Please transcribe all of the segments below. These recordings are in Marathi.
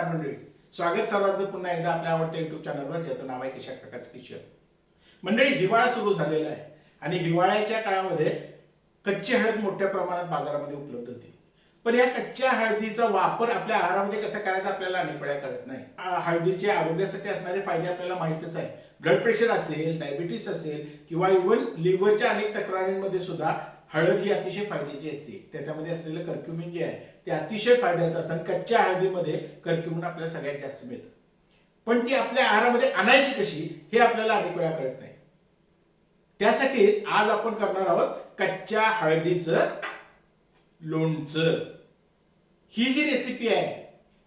नमस्कार मंडळी. स्वागत सर्वांचं पुन्हा एकदा आपल्या आवडत्या युट्यूब चॅनलवर ज्याचं नाव आहे किशा प्रकाश किचन मंडळी हिवाळा सुरू झालेला आहे आणि हिवाळ्याच्या काळामध्ये कच्ची हळद मोठ्या प्रमाणात बाजारामध्ये उपलब्ध होती. पण या कच्च्या हळदीचा वापर आपल्या आहारामध्ये कसा करायचा आपल्याला अनेक वेळा कळत नाही. हळदीचे आरोग्यासाठी असणारे फायदे आपल्याला माहितच आहे. ब्लड प्रेशर असेल डायबिटीस असेल किंवा इव्हन लिव्हरच्या अनेक तक्रारींमध्ये सुद्धा हळद ही अतिशय फायद्याची असते. त्याच्यामध्ये असलेलं कर्क्युमिन जे आहे ते अतिशय फायद्याचं असं कच्च्या हळदीमध्ये कर्क्युमन आपल्याला सगळ्यात जास्त मिळतं. पण ती आपल्या आहारामध्ये आणायची कशी हे आपल्याला अनेक वेळा कळत नाही. त्यासाठीच आज आपण करणार आहोत कच्च्या हळदीचं लोणचं. ही जी रेसिपी आहे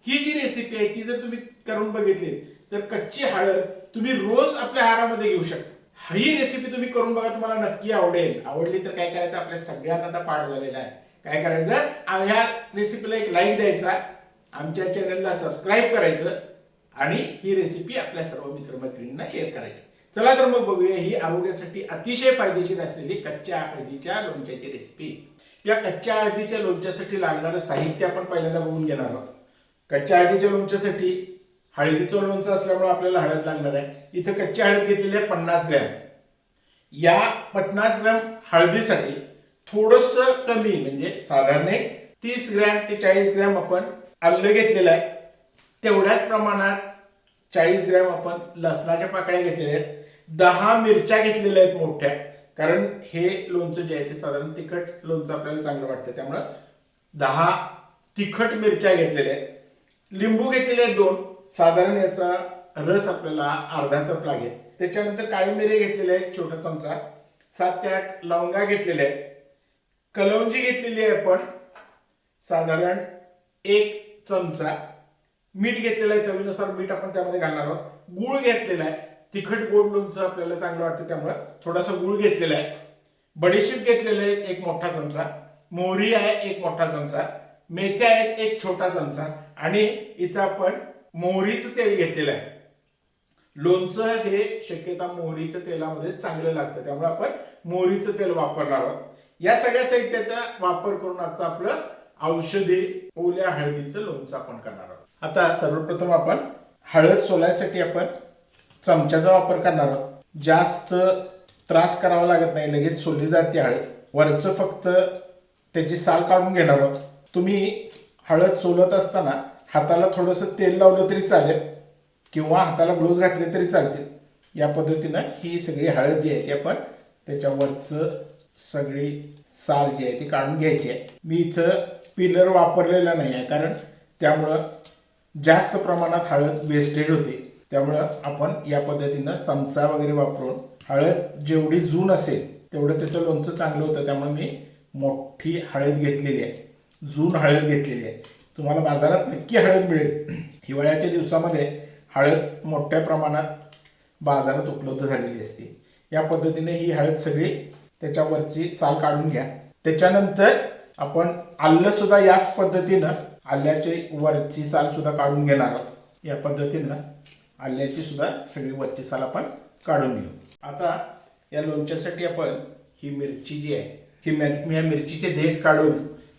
ही जी रेसिपी आहे ती जर तुम्ही करून बघितली तर कच्ची हळद तुम्ही रोज आपल्या आहारामध्ये घेऊ शकता. ही रेसिपी तुम्ही करून बघा तुम्हाला नक्की आवडेल. आवडली तर काय करायचं? आपल्या सगळ्यांना आता पाठ झालेला आहे. काय करायचं? ह्या रेसिपीला एक लाईक द्यायचा. आमच्या चॅनलला सबस्क्राईब करायचं. आणि ही रेसिपी आपल्या सर्व मित्रमैत्रिणींना शेअर करायची. चला तर मग बघूया ही आरोग्यासाठी अतिशय फायदेशीर असलेली कच्च्या हळदीच्या लोणच्याची रेसिपी या कच्च्या हळदीच्या लोणच्यासाठी लागणारं साहित्य आपण पहिल्यांदा बघून घेणार आहोत. कच्च्या हळदीच्या लोणच्यासाठी हळदीचं लोणचं असल्यामुळे आपल्याला हळद लागणार आहे. इथं कच्ची हळद घेतलेली आहे पन्नास ग्रॅम. या पन्नास ग्रॅम हळदीसाठी थोडस कमी म्हणजे साधारण एक तीस ग्रॅम ते चाळीस ग्रॅम आपण आलं घेतलेलं आहे. तेवढ्याच प्रमाणात चाळीस ग्रॅम आपण लसणाच्या पाकळ्या घेतलेल्या आहेत. दहा मिरच्या घेतलेल्या आहेत मोठ्या कारण हे लोणचं जे आहे ते साधारण तिखट लोणचं आपल्याला चांगलं वाटतं. त्यामुळं दहा तिखट मिरच्या घेतलेल्या आहेत. लिंबू घेतलेले आहेत दोन. साधारण याचा रस आपल्याला अर्धा कप लागेल. त्याच्यानंतर काळी मिरी घेतलेले आहेत छोटा चमचा. सात ते आठ लवंगा घेतलेल्या आहेत. कलौंजी घेतलेली आहे आपण. साधारण एक चमचा मीठ घेतलेलं आहे चवीनुसार मीठ आपण त्यामध्ये घालणार आहोत. गुळ घेतलेला आहे. तिखट गोड लोणचं आपल्याला चांगलं वाटतं त्यामुळं. थोडासा गुळ घेतलेला आहे. बडीशेप घेतलेले आहेत एक मोठा चमचा. मोहरी आहे एक मोठा चमचा. मेथ्या आहेत एक छोटा चमचा. आणि इथं आपण मोहरीचं तेल घेतलेलं आहे. लोणचं हे शक्यता मोहरीच्या तेलामध्ये चांगलं लागतं. त्यामुळे आपण मोहरीचं तेल वापरणार आहोत. या सगळ्या साहित्याचा वापर करून आजचं आपलं औषधी ओल्या हळदीचं लोणचं आपण करणार आहोत. आता सर्वप्रथम आपण हळद सोलायसाठी आपण चमच्याचा वापर करणार आहोत. जास्त त्रास करावा लागत नाही लगेच सोलली जाते हळद. वरचं फक्त त्याची साल काढून घेणार आहोत. तुम्ही हळद सोलत असताना हाताला थोडंसं तेल लावलं तरी चालेल किंवा हाताला ग्लोव्ज घातले तरी चालतील. या पद्धतीनं ही सगळी हळद जी आहे ती आपण त्याच्यावरचं सगळी साल जी आहे ती काढून घ्यायची आहे. मी इथं पिलर वापरलेला नाही आहे कारण त्यामुळं जास्त प्रमाणात हळद वेस्टेज होते. त्यामुळं आपण या पद्धतीनं चमचा वगैरे वापरून हळद जेवढी जून असेल तेवढं त्याचं लोणचं चांगलं होतं. त्यामुळे मी मोठी हळद घेतलेली आहे. जून हळद घेतलेली आहे. तुम्हाला बाजारात नक्की हळद मिळेल. हिवाळ्याच्या दिवसामध्ये हळद मोठ्या प्रमाणात बाजारात उपलब्ध झालेली असते. या पद्धतीने ही हळद सगळी त्याच्यावरची साल काढून घ्या. त्याच्यानंतर आपण आलं सुद्धा याच पद्धतीनं आल्याची वरची साल सुद्धा काढून घेणार आहोत. या पद्धतीनं आल्याची सुद्धा सगळी वरची साल आपण काढून घेऊ. आता या लोणच्यासाठी आपण ही मिरची जी आहे ही मी या मिरचीचे देठ काढून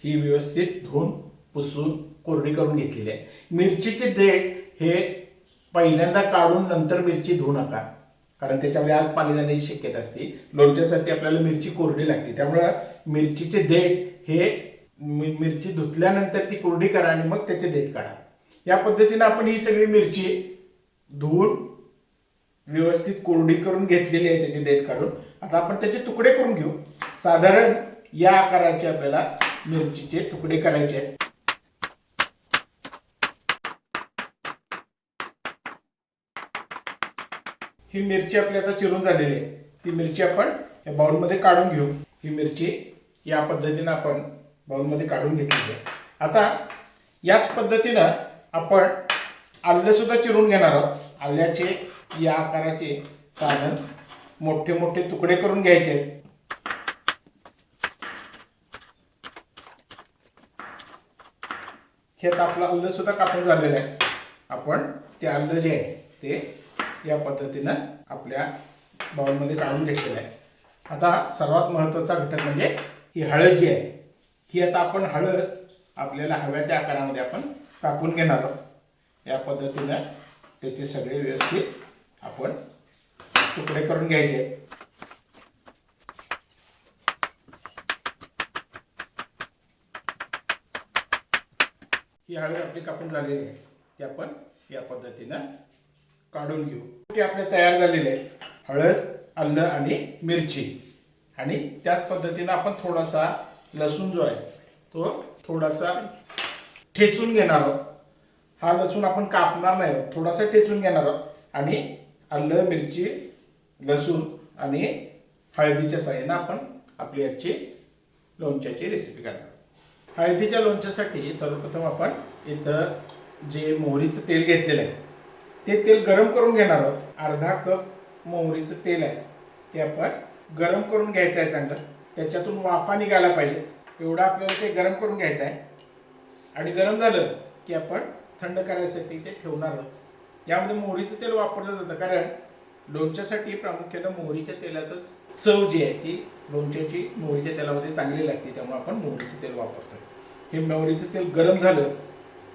ही व्यवस्थित धुवून पुसून कोरडी करून घेतलेली आहे. मिरचीचे देठ हे पहिल्यांदा काढून नंतर मिरची धुवू नका. कारण त्याच्यामध्ये आग पाणी जाण्याची शक्यता असते. लोणच्यासाठी आपल्याला मिरची कोरडी लागते. त्यामुळं मिरचीचे देठ हे मि- मिरची धुतल्यानंतर ती कोरडी करा आणि मग त्याचे देठ काढा. या पद्धतीनं आपण ही सगळी मिरची धुवून व्यवस्थित कोरडी करून घेतलेली आहे त्याचे देठ काढून. आता आपण त्याचे तुकडे करून घेऊ. साधारण या आकाराचे आपल्याला मिरचीचे तुकडे करायचे आहेत. ही मिरची आपली आता चिरून झालेली आहे. ती मिरची आपण या बाउलमध्ये काढून घेऊ. ही मिरची या पद्धतीनं आपण बाउलमध्ये काढून घेतलेली आहे. आता याच पद्धतीनं आपण आलं चिरून घेणार आहोत. आल्याचे या आकाराचे साधन मोठे मोठे तुकडे करून घ्यायचे आहेत. हे आता आपलं आलं सुद्धा कापून झालेलं आहे. आपण ते आलं जे आहे ते या पद्धतीनं आपल्या बाउलमध्ये काढून घेतलेला आहे. आता सर्वात महत्त्वाचा घटक म्हणजे ही हळद जी आहे ही आता आपण हळद आपल्याला हव्या त्या आकारामध्ये आपण कापून घेणार आहोत. या पद्धतीनं त्याचे सगळे व्यवस्थित आपण तुकडे करून घ्यायचे. ही हळद आपली कापून झालेली आहे. ती आपण या पद्धतीनं काढून घेऊ. ते आपल्या तयार झालेली आहे. हळद आलं आणि मिरची. आणि त्याच पद्धतीनं आपण थोडासा लसूण जो आहे तो थोडासा ठेचून घेणार आहोत. हा लसूण आपण कापणार नाही आहोत. थोडासा ठेचून घेणार आहोत. आणि आलं मिरची लसूण आणि हळदीच्या साह्यानं आपण आपली याची लोणच्याची रेसिपी करणार आहोत. हळदीच्या लोणच्यासाठी सर्वप्रथम आपण इथं जे मोहरीचं तेल घेतलेलं आहे ते तेल गरम करून घेणार आहोत. अर्धा कप मोहरीचं तेल आहे. ते आपण गरम करून घ्यायचं आहे चांगलं. त्याच्यातून वाफा निघायला पाहिजेत एवढं आपल्याला ते गरम करून घ्यायचं आहे. आणि गरम झालं की आपण थंड करायसाठी ते ठेवणार आहोत. यामध्ये मोहरीचं तेल वापरलं जातं. कारण लोणच्यासाठी प्रामुख्यानं मोहरीच्या तेलाचं चव जी आहे ती लोणच्याची मोहरीच्या तेलामध्ये चांगली लागते. त्यामुळे आपण मोहरीचं तेल वापरतो हे मोहरीचं तेल गरम झालं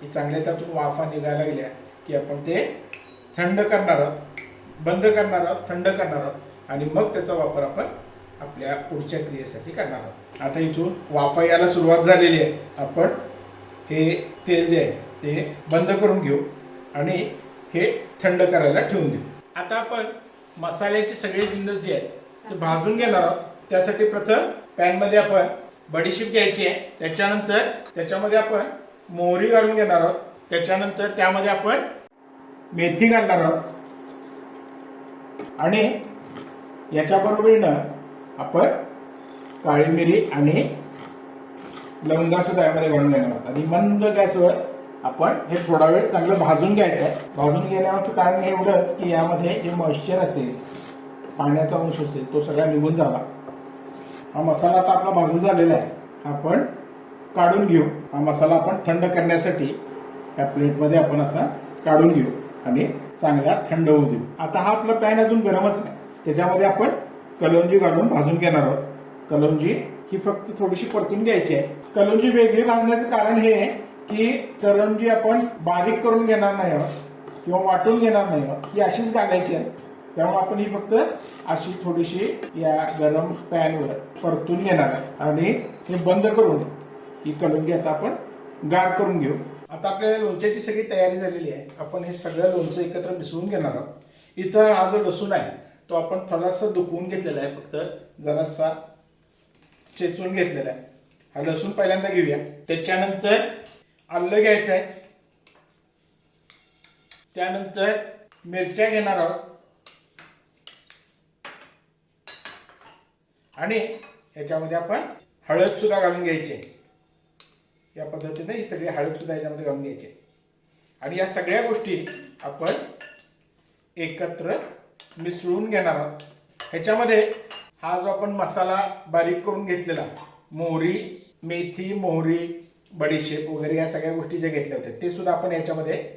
की चांगल्या त्यातून वाफा निघायला लागल्या की आपण ते थंड करणार आहोत बंद करणार आहोत थंड करणार आहोत. आणि मग त्याचा वापर आपण आपल्या पुढच्या क्रियेसाठी करणार आहोत. आता इथून वाफा यायला सुरुवात झालेली आहे. आपण हे तेल जे आहे ते बंद करून घेऊ आणि हे थंड करायला ठेवून देऊ. आता आपण मसाल्याचे सगळे जिन्नस जे आहेत ते भाजून घेणार आहोत. त्यासाठी प्रथम पॅनमध्ये आपण बडीशीप घ्यायची आहे. त्याच्यानंतर त्याच्यामध्ये आपण मोहरी घालून घेणार आहोत. त्याच्यानंतर त्यामध्ये आपण मेथी घालणार आहोत. आणि याच्या बरोबरीनं आपण काळी मिरी आणि लवंगा सुद्धा यामध्ये घालून घेणार आहोत. आणि मंद गॅसवर आपण हे थोडा वेळ चांगलं भाजून घ्यायचं आहे. भाजून घेण्याचं कारण एवढंच की यामध्ये जे मॉइश्चर असेल पाण्याचा अंश असेल तो सगळा निघून जावा. हा मसाला आता आपला भाजून झालेला आहे. आपण काढून घेऊ. हा मसाला आपण थंड करण्यासाठी या प्लेटमध्ये आपण असा काढून घेऊ. आणि चांगला थंड होऊ देऊ. आता हा आपला पॅन अजून गरमच नाही. त्याच्यामध्ये आपण कलंजी घालून भाजून घेणार आहोत. कलंजी ही फक्त थोडीशी परतून घ्यायची आहे. कलंजी वेगळी भाजण्याचं कारण हे आहे की करंजी आपण बारीक करून घेणार नाही आहोत किंवा वाटून घेणार नाही आहोत. ही अशीच घालायची आहे. त्यामुळे आपण ही फक्त अशी थोडीशी या गरम पॅनवर परतून घेणार आहे आणि हे बंद करून ही कलंजी आता आपण गार करून घेऊ. आता आपल्या लोणच्याची सगळी तयारी झालेली आहे. आपण हे सगळं लोणचं एकत्र मिसळून घेणार आहोत. इथं हा जो लसूण आहे तो आपण थोडासा दुखवून घेतलेला आहे फक्त. जरासा चेचून घेतलेला आहे. हा लसूण पहिल्यांदा घेऊया. त्याच्यानंतर आलं घ्यायचं आहे. त्यानंतर मिरच्या घेणार आहोत. आणि याच्यामध्ये आपण हळद सुद्धा घालून घ्यायची आहे. या पद्धतीने ही सगळी हळद सुद्धा याच्यामध्ये घालून घ्यायची. आणि या सगळ्या गोष्टी आपण एकत्र मिसळून घेणार आहोत. ह्याच्यामध्ये हा जो आपण मसाला बारीक करून घेतलेला मोहरी मेथी मोहरी बडीशेप वगैरे या सगळ्या गोष्टी ज्या घेतल्या होत्या ते सुद्धा आपण याच्यामध्ये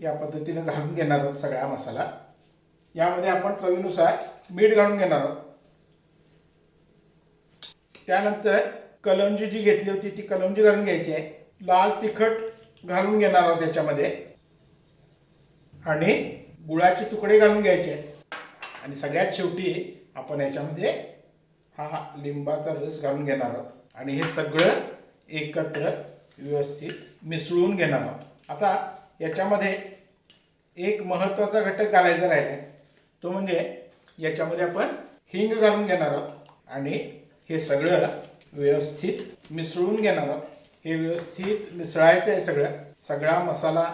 या पद्धतीनं घालून घेणार आहोत सगळा मसाला. यामध्ये आपण चवीनुसार मीठ घालून घेणार आहोत. त्यानंतर कलंजी जी घेतली होती ती कलंजी घालून घ्यायची आहे. लाल तिखट घालून घेणार आहोत त्याच्यामध्ये. आणि गुळाचे तुकडे घालून घ्यायचे आहेत. आणि सगळ्यात शेवटी आपण याच्यामध्ये हा लिंबाचा रस घालून घेणार आहोत. आणि हे सगळं एकत्र व्यवस्थित मिसळून घेणार आहोत. आता याच्यामध्ये एक महत्त्वाचा घटक घालायचा राहिला आहे तो म्हणजे याच्यामध्ये आपण हिंग घालून घेणार आहोत. आणि हे सगळं व्यवस्थित मिसळून घेणार आहोत. हे व्यवस्थित मिसळायचं आहे सगळं. सगळा मसाला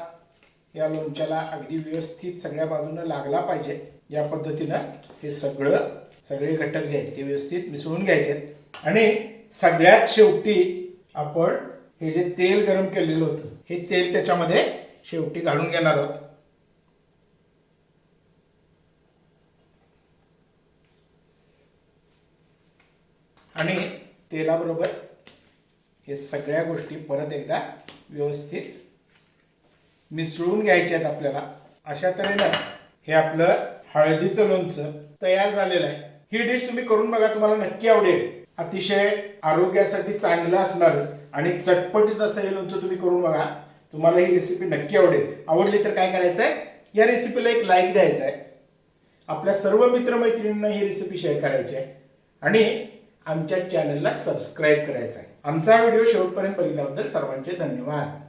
या लोणच्याला अगदी व्यवस्थित सगळ्या बाजूनं लागला पाहिजे. या पद्धतीनं हे सगळं सगळे घटक जे आहेत ते व्यवस्थित मिसळून घ्यायचे आहेत. आणि सगळ्यात शेवटी आपण हे जे तेल गरम केलेलं होतं हे तेल त्याच्यामध्ये शेवटी घालून घेणार आहोत. आणि तेलाबरोबर हे सगळ्या गोष्टी परत एकदा व्यवस्थित मिसळून घ्यायच्या आहेत आपल्याला. अशा तऱ्हेनं हे आपलं हळदीचं लोणचं तयार झालेलं आहे. ही डिश तुम्ही करून बघा तुम्हाला नक्की आवडेल. अतिशय आरोग्यासाठी चांगलं असणार आणि चटपटीत असं हे लोणचं तुम्ही करून बघा तुम्हाला ही रेसिपी नक्की आवडेल. आवडली तर काय करायचं आहे या रेसिपीला एक लाईक द्यायचा आहे आपल्या सर्व मित्रमैत्रिणींना ही रेसिपी शेअर करायची आहे. आणि आमच्या चॅनलला सबस्क्राईब करायचं आहे. आमचा व्हिडिओ शेवटपर्यंत बघितल्याबद्दल सर्वांचे धन्यवाद.